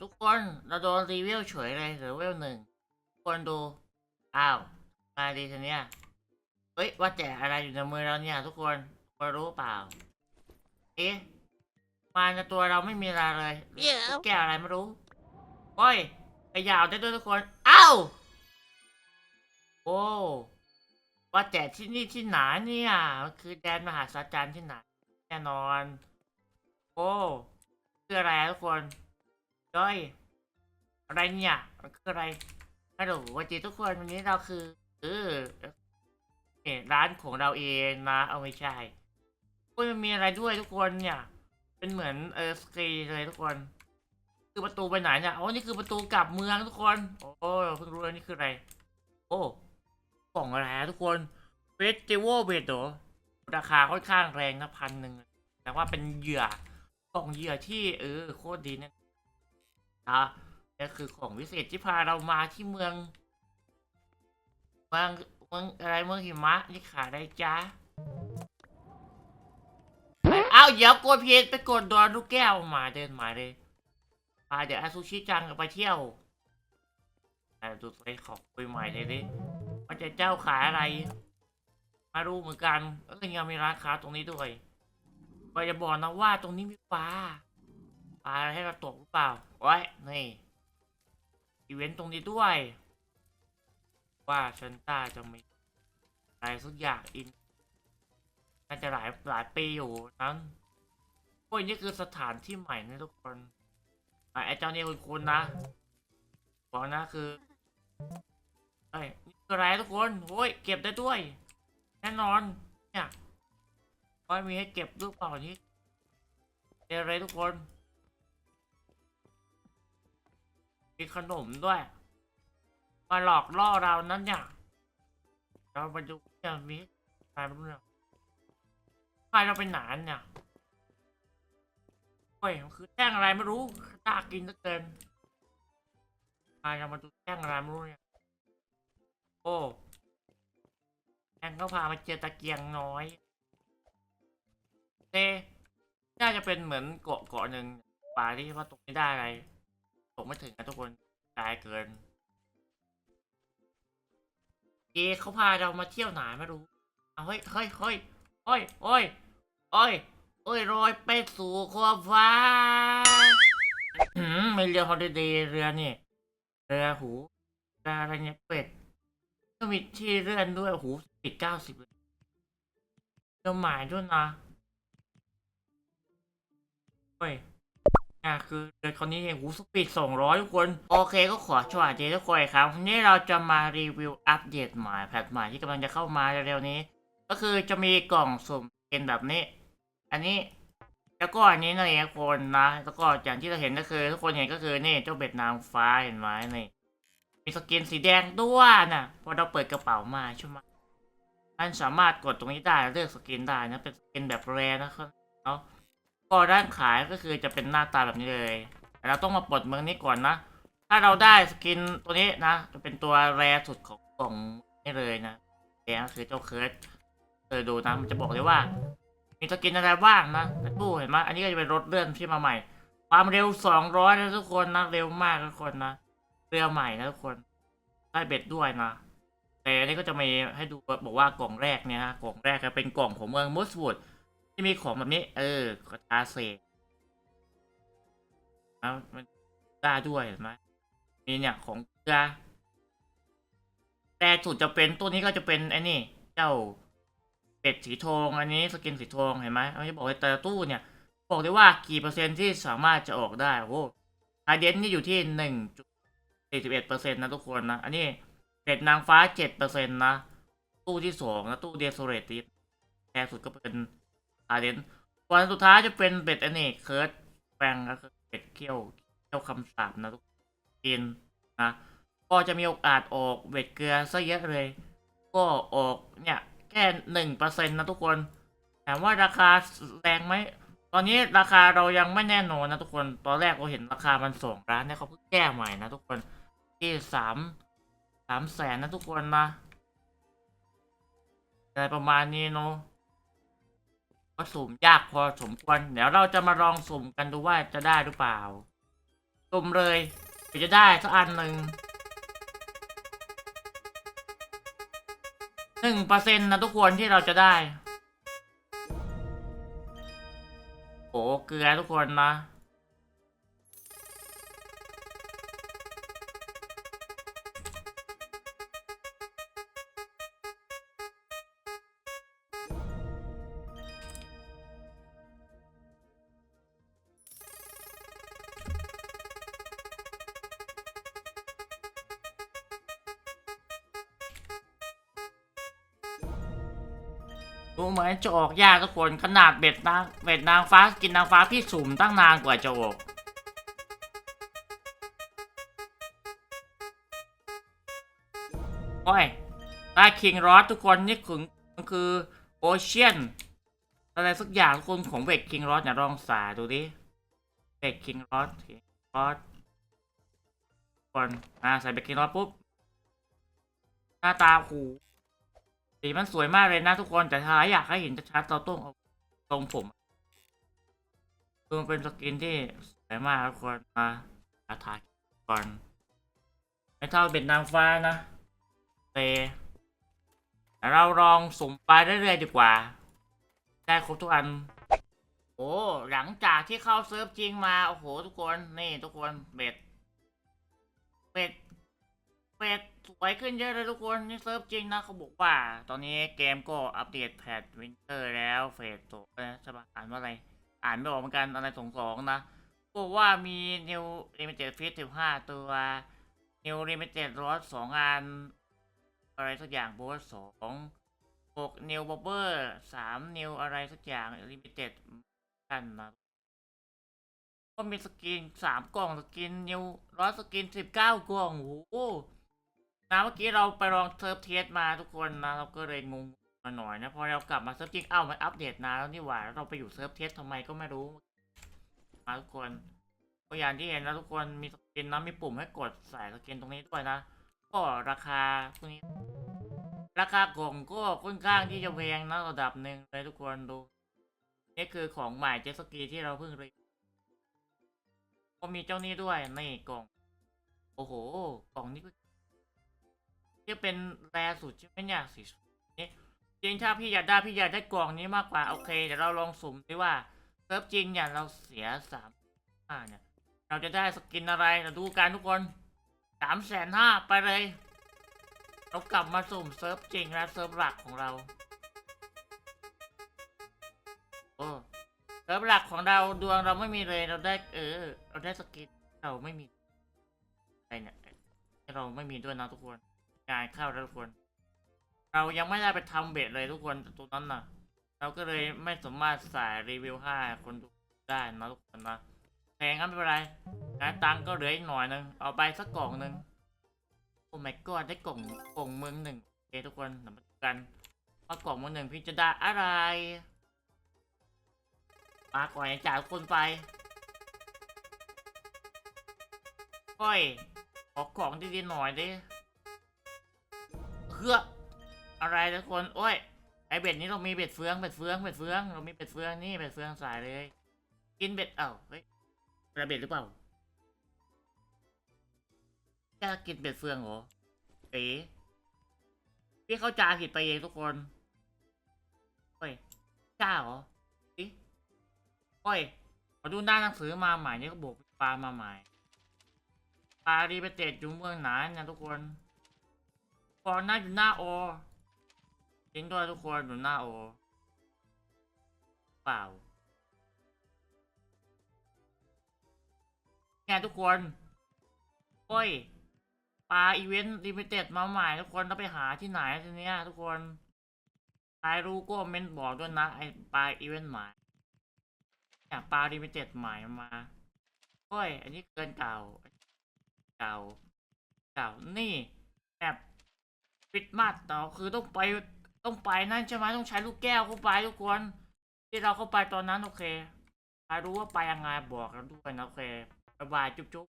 ทุกคนเราโดนรีวิวเฉยเลยเหรือเวลหนึ่งทุกคนดู อ้าว มาดีทีเนี้ยเฮ้ย ว่าแต่อะไรอยู่ในมือเราเนี่ย ทุกคนพอรู้เปล่า เอ๊ะ มาในตัวเราไม่มีอะไรเลยแก้วอะไรไม่รู้โอ้ยขยาวได้ด้วยทุกคน อ้าว โอ้ว่าแต่ที่นี่ที่ไหนเนี่ยมันคือแดนมหาศาลจันที่ไหนแน่นอน โอ้คืออะไรทุกคน ย้อยอะไรเนี่ยมันคืออะไรฮัลโหลสวัสดีทุกคนวันนี้เราคือเออเนี่ยร้านของเราเองนะเอาไม่ใช่โอ้ยมันมีอะไรด้วยทุกคนเนี่ย เป็นเหมือนเออสกรีเลยทุกคน คือประตูไปไหนเนี่ยอ๋อนี่คือประตูกลับเมืองทุกคน โอ้เพิ่งรู้แล้วนี่คืออะไร โอ้กล่องอะไรอะทุกคนเฟสติวัลเบดราคาค่อนข้างแรงนะพันหนึ่งแต่ว่าเป็นเหยื่อกล่องเหยื่อที่เออโคตรดีเนี่ย นะนี่คือของวิเศษที่พาเรามาที่เมืองเมืองเมืองอะไรเมืองหิมะนี่ขายได้จ้าเอาเดี๋ยวกดผิดไปกดดอนลูกแก้วมาเดินมาเลยพาเดี๋ยวอาซูชิจังไปเที่ยวอ่ดูไปขอคุยใหม่เลยดิว่าจะเจ้าขายอะไรมารู้เหมือนกันแล้วก็ยังมีร้านค้าตรงนี้ด้วยก็จะบอกนะว่าตรงนี้มีปลาปลาให้เราตกหรือเปล่า โอ้ยนี่อีเวนต์ตรงนี้ด้วย ว่าชันต้าจะมีอะไรสักอย่างอินน่าจะหลายหลายปีอยู่นั้นโอ้ยนี่คือสถานที่ใหม่นะทุกคนไอ้เจ้านี่คุณคุณนะบอกนะคือเอ้ยนี่คืออะไรทุกคนโอ้ยเก็บได้ด้วย แน่นอน เนี่ยว่ามีให้เก็บรูปเปล่านี้เจออะไรทุกคน มีขนมด้วย มาหลอกล่อเรานั้นเนี่ยเรามาดูเนี่ยมีใครไม่รู้เนี่ยใครเราเป็นหนานเนี่ยโอ้ยมันคือแท่งอะไรไม่รู้น่ากินเหลือเกินใครเรามาดูแท่งอะไรไม่รู้เนี่ยโอ้แอนก็พามาเจอตะเกียงน้อยเต้น่าจะเป็นเหมือนเกาะเกาะหนึ่งป่าที่ว่าตกไม่ได้อะไร ตกไม่ถึงนะทุกคนตายเกินเกเขาพาเรามาเที่ยวไหนไม่รู้เอาเฮ้ยเฮ้ยเฮ้ยเฮ้ยเฮ้ยเฮ้ยเฮ้ยลอยไปสู่ขอบฟ้าหืมไม่เรือฮอลิเดย์เรือนี่เรือหูเรืออะไรเนี่ยเป็ดก็มีที่เลื่อนด้วยโอ้โหปิดเก้าสิบเลยเรือหมายด้วยนะเฮ้ย อะคือเรือนคนนี้เองโอ้โหสปีดสองร้อยทุกคน โอเคก็ขอสวัสดีทุกคนครับวันนี้เราจะมารีวิวอัปเดตใหม่แพทใหม่ที่กำลังจะเข้ามาเร็วๆนี้ ก็คือจะมีกล่องสุ่มเป็นแบบนี้ อันนี้แล้วก็อันนี้นั่นเองทุกคนนะ แล้วก็อย่างที่เราเห็นก็คือ ทุกคนเห็นก็คือนี่เจ้าเบ็ดนางฟ้าเห็นไหมนี่มีสกินสีแดงด้วยนะพอเราเปิดกระเป๋ามาใช่ไหมมันสามารถกดตรงนี้ได้เลือกสกินได้นะเป็นสกินแบบแรนะครับเนาะ ก็ด้านขายก็คือจะเป็นหน้าตาแบบนี้เลยแต่เราต้องมาปลดเมืองนี้ก่อนนะ ถ้าเราได้สกินตัวนี้นะ จะเป็นตัวแรสุดของกล่องนี่เลยนะแดงก็คือเจ้าเคิร์ดเออดูนะมันจะบอกเลยว่า มีสกินอะไรบ้างนะตู้เห็นไหมอันนี้ก็จะเป็นรถเลื่อนที่มาใหม่ ความเร็ว200นะทุกคนนะเร็วมากทุกคนนะเรือใหม่นะทุกคนได้เบ็ดด้วยนะแต่อันนี้ก็จะมีให้ดูบอกว่ากล่องแรกเนี่ยนะกล่องแรกจะเป็นกล่องของเมืองมุสวูด ที่มีของแบบนี้ เออกระตาเซกนะมันได้ด้วยเห็นไหมมีเนี่ยของเกลือแต่สุดจะเป็นตัวนี้ก็จะเป็นไอ้นี่ เจ้าเป็ดสีทองอันนี้สกินสีทองเห็นไหมเขาจะบอกว่าแต่ตู้เนี่ยบอกได้ว่ากี่เปอร์เซ็นต์ที่สามารถจะออกได้โอ้โหไฮเดนนี่อยู่ที่หนึ่งจุด41เอ็ดเปอร์เซ็นต์นะทุกคนนะ อันนี้เป็ดนางฟ้า7เปอร์เซ็นต์นะ ตู้ที่สองนะ ตู้เดโซเรติสแพงสุดก็เป็น อาเดนวันสุดท้ายจะเป็นเป็ดอันนี้เคิร์ดแปงก็คือเป็ดเคี้ยวเคี้ยวคำสาปนะทุกกินนะก็จะมีโอกาสออกเบ็ดเกลือซะเยอะเลย ก็ออกเนี่ยแค่หนึ่งเปอร์เซ็นต์นะทุกคนถามว่าราคาแรงไหมตอนนี้ราคาเรายังไม่แน่นอนนะทุกคน ตอนแรกเราเห็นราคามันสองล้านเนี่ยเขาเพิ่งแก้ใหม่นะทุกคนที่สามสามแสนนะทุกคนนะอะไรประมาณนี้เนาะ ก็สุ่มยากพอสมควร เดี๋ยวเราจะมาลองสุ่มกันดูว่าจะได้หรือเปล่า สุ่มเลยเจะได้สักอันหนึ่งหนึ่งเปอร์เซ็นต์นะทุกคนที่เราจะได้ โอ้เกลือทุกคนนะ ดูเหมือนจะออกยากทุกคนขนาดเบ็ดนางเบ็ดนางฟ้ากินนางฟ้าพี่สุ่มตั้งนานกว่าจะออกโอ้ยได้คิงรอสทุกคนนี่คือมันคือโอเชียนอะไรสักอย่างทุกคนของเบ็ดคิงรอสเนี่ยลองสาดูดิเบ็ดคิงรอสรอสก่อนอ่าใส่เบ็ดคิงรอสปุ๊บหน้าตาหู สีมันสวยมากเลยนะทุกคนแต่ถ้าอยากให้เห็นชัดๆเราต้องเอาตรงผมคือมันเป็นสกินที่สวยมากทุกคนมาอาถ่ายก่อนไม่เท่าเป็นนางฟ้านะเตแต่เราลองสุ่มไปเรื่อยๆดีกว่า ได้ครบทุกอัน โอ้ หลังจากที่เข้าเซิร์ฟจริงมา โอ้โห ทุกคน นี่ทุกคน เบ็ด เบ็ด เฟสสวยขึ้นเยอะเลยทุกคนนี่เซิร์ฟจริงนะเขาบอกว่า ตอนนี้เกมก็อัปเดตแพทวินเตอร์แล้วเฟสตัวนะใช่ปะอ่านว่าอะไร อ่านไม่ออกเหมือนกันอะไรสองสองนะบอกว่ามีนิวลิมิเต็ดฟิตสิบห้าตัวนิวลิมิเต็ดรอสสองอัน อะไรสักอย่างโบสสองหกนิวบอบเบอร์สามนิวอะไรสักอย่างลิมิเต็ดกันนะก็มีสกินสามกล่องสกินนิวร้อยสกินสิบเก้ากล่องโอ้ นะเมื่อกี้เราไปลองเซิร์ฟเทสมาทุกคนนะเราก็เลยงงมาหน่อยนะพอเรากลับมาเซิร์ฟจริงเอ้ามันอัปเดตนานแล้วนี่หว่าเราไปอยู่เซิร์ฟเทสทำไมก็ไม่รู้มาทุกคนก็อย่างที่เห็นนะทุกคนมีสกินนะมีปุ่มให้กดใส่สกินตรงนี้ด้วยนะ ก็ราคาพวกนี้ ราคากล่องก็ค่อนข้างที่จะแพงนะระดับหนึ่งเลยทุกคนดูนี่คือของใหม่เจสกีที่เราเพิ่งรีก็มีเจ้านี้ด้วยนี่กล่อง โอ้โหกล่องนี้ก็ จะเป็นแรสุดใช่ไหมเนี่ยสีนี่จริงถ้าพี่อยากได้พี่อยากได้กล่องนี้มากกว่าโอเคเดี๋ยวเราลองสุ่มดีว่าเซิร์ฟจริงเนี่ยเราเสียสามห้าเนี่ยเราจะได้สกินอะไรเราดูกันทุกคนสามแสนห้าไปเลย เรากลับมาสุ่มเซิร์ฟจริงนะเซิร์ฟหลักของเราโอ้เซิร์ฟหลักของเราดวงเราไม่มีเลยเราได้เออ เราได้สกินเราไม่มีอะไรเนี่ยเราไม่มีด้วยนะทุกคน งานเข้าแล้วทุกคน เรายังไม่ได้ไปทำเบ็ดเลยทุกคนตรงนั้นนะเราก็เลยไม่สามารถใส่รีวิวให้คนดูได้นะทุกคนนะแพงงั้นไม่เป็นไรงานตังก็เหลืออีกหน่อยนึงเอาไปสักกล่องหนึ่งโอ้ my god ได้กล่องกล่องเมืองหนึ่งโอเคทุกคนเดี๋ยวมาดูกันว่ากล่องเมืองหนึ่งพี่จะได้อะไรมาก่อนจะจ่ายคนไปก้อยขอของดีๆหน่อยดิ พื่ออะไรทุกคน โอ้ย ไอเบ็ดนี้เรามีเบ็ดเฟือง เบ็ดเฟือง เบ็ดเฟือง เรามีเบ็ดเฟืองนี่ เบ็ดเฟืองสายเลย กินเบ็ด เอ้าเฮ้ยระเบ็ดหรือเปล่าจะกินเบ็ดเฟืองเหรอเอ๋พี่เข้าใจผิดไปเองทุกคนเฮ้ยจ้าเหรอโอ้ย ขอดูหน้าหนังสือมาใหม่นี่ก็บอกปลามาใหม่ปลาดีไปเตะอยู่เมืองไหนนะทุกคน พอหน้าอยู่หน้าโอจริงด้วยทุกคนอยู่หน้าโอ เปล่าไงทุกคน โอ้ย ปลาอีเวนต์ลิมิเต็ดมาใหม่ทุกคนต้องไปหาที่ไหนทีเนี้ยทุกคนใครรู้ก็เมนบอกด้วยนะไอปลาอีเวนต์ใหม่เนี่ยปลาดิมิเต็ดใหม่มา โอ้ย อันนี้เกินเก่า เก่า เก่า นี่แบบ ปิดมาดต่อคือต้องไปต้องไปนั่นใช่ไหมต้องใช้ลูกแก้วเข้าไปทุกคน ที่เราเข้าไปตอนนั้นโอเคใครรู้ว่าไปยังไงบอกกันด้วยนะโอเคบ๊ายบายจุ๊บ